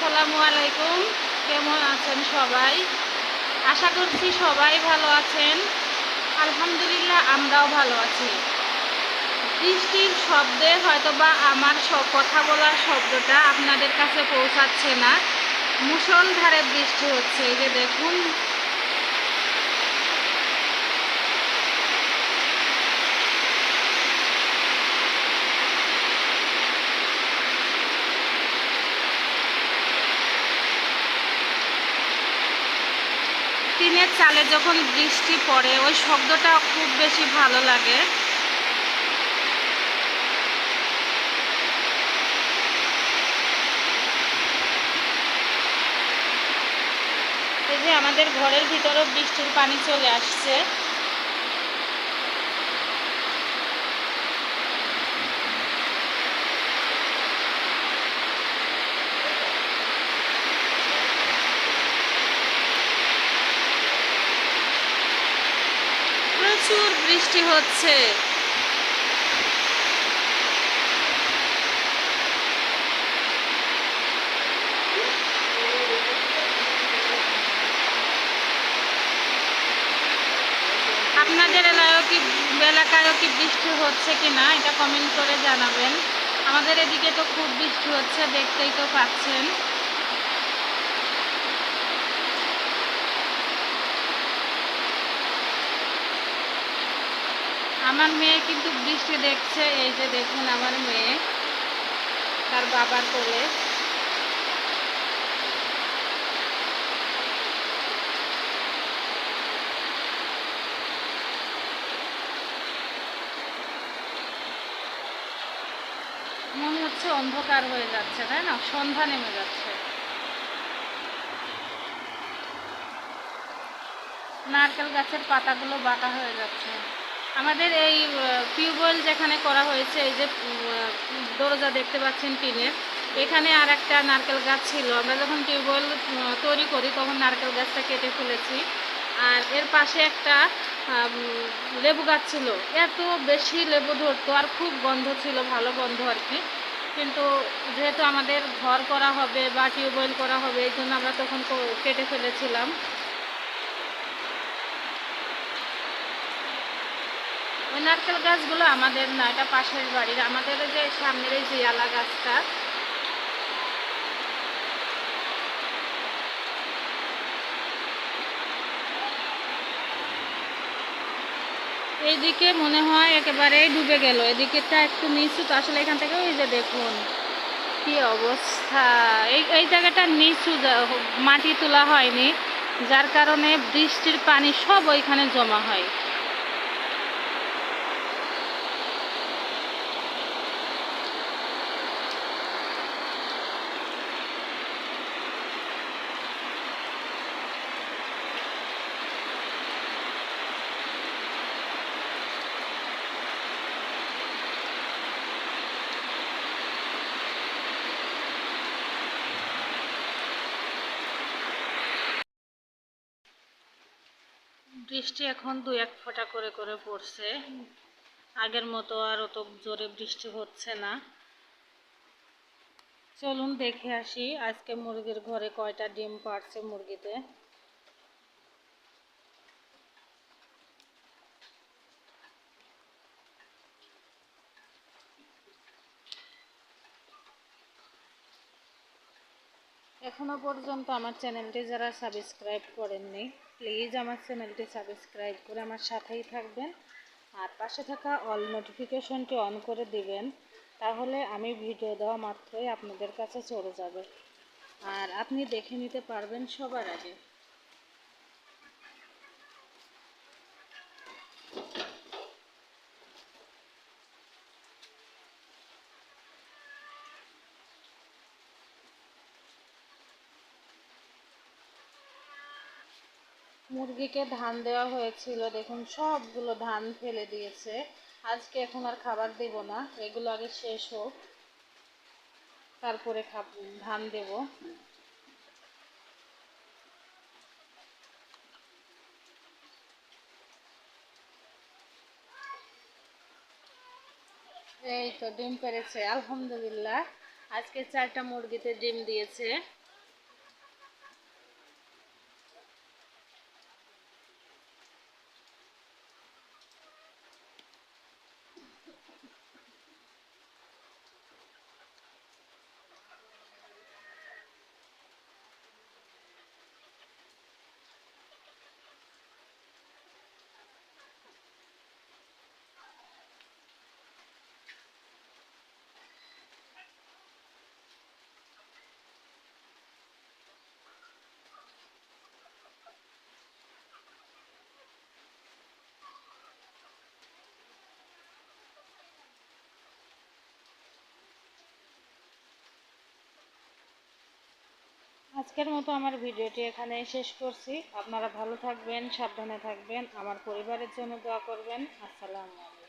আসসালামু আলাইকুম। কেমন আছেন সবাই? আশা করছি সবাই ভালো আছেন। আলহামদুলিল্লাহ, আমরাও ভালো আছি। বৃষ্টির শব্দে হয়তোবা আমার সব কথা বলার শব্দটা আপনাদের কাছে পৌঁছাচ্ছে না। মুষলধারে বৃষ্টি হচ্ছে। এই যে দেখুন টিনের চালে যখন বৃষ্টি পড়ে, ওই শব্দটা খুব বেশি ভালো লাগে। আমাদের ঘরের ভিতরেও বৃষ্টির পানি চলে আসছে। প্রচুর বৃষ্টি হচ্ছে। আপনাদের এলাকায় কি এলাকায়ও কি বৃষ্টি হচ্ছে কি না এটা কমেন্ট করে জানাবেন। আমাদের এদিকে তো খুব বৃষ্টি হচ্ছে, দেখতেই তো পাচ্ছেন। আমার মেয়ে কিন্তু বৃষ্টি দেখছে, এই যে দেখুন আমার মেয়ে, তার বাবার কোলে। মনে হচ্ছে অন্ধকার হয়ে যাচ্ছে, তাই না? সন্ধ্যা নেমে যাচ্ছে। নারকেল গাছের পাতাগুলো বাঁকা হয়ে যাচ্ছে। আমাদের এই টিউবওয়েল যেখানে করা হয়েছে, এই যে দরজা দেখতে পাচ্ছেন টিনের, এখানে আর একটা নারকেল গাছ ছিল। আমরা যখন টিউবওয়েল তৈরি করি, তখন নারকেল গাছটা কেটে ফেলেছি। আর এর পাশে একটা লেবু গাছ ছিল। এত বেশি লেবু ধরতো, আর খুব গন্ধ ছিল, ভালো গন্ধ আর কি। কিন্তু যেহেতু আমাদের ঘর করা হবে বা টিউবওয়েল করা হবে, এই জন্য আমরা তখন কেটে ফেলেছিলাম। ওই নারকেল গাছগুলো আমাদের না, এটা পাশের বাড়ির, আমাদের যে সামনের এই জিয়ালা গাছটা। এইদিকে মনে হয় একেবারেই ডুবে গেল এদিকেটা একটু নিচু, তো আসলে এখান থেকে ওই যে দেখুন কি অবস্থা। এই এই জায়গাটা নিচু মাটি তোলা হয়নি, যার কারণে বৃষ্টির পানি সব ওইখানে জমা হয়। বৃষ্টি এখন দু এক ফোঁটা করে করে পড়ছে। আগের মতো আর অত জোরে বৃষ্টি হচ্ছে না। চলুন দেখে আসি, আজকে মুরগির ঘরে কয়টা ডিম পাড়ছে মুরগিতে। এখনও পর্যন্ত আমার চ্যানেলটি যারা সাবস্ক্রাইব করেননি প্লিজ আমার চ্যানেলটি সাবস্ক্রাইব করে আমার সাথেই থাকবেন আর পাশে থাকা অল নোটিফিকেশনটি অন করে দিবেন, তাহলে আমি ভিডিও দেওয়া মাত্রই আপনাদের কাছে চলে যাবে। আর আপনি দেখে নিতে পারবেন সবার আগে। মুরগিকে ধান দেওয়া হয়েছিল, দেখুন, সবগুলো ধান ফেলে দিয়েছে। আজকে এখন আর খাবার দেব না, এগুলো আগে শেষ হোক, তারপরে খাব, ধান দেব। এই তো, ডিম পেরেছে, আলহামদুলিল্লাহ। আজকে চারটা মুরগিতে ডিম দিয়েছে। আজকের মতো আমার ভিডিওটি এখানে শেষ করছি। আপনারা ভালো থাকবেন, সাবধানে থাকবেন। আমার পরিবারের জন্য দোয়া করবেন। আসসালামু আলাইকুম।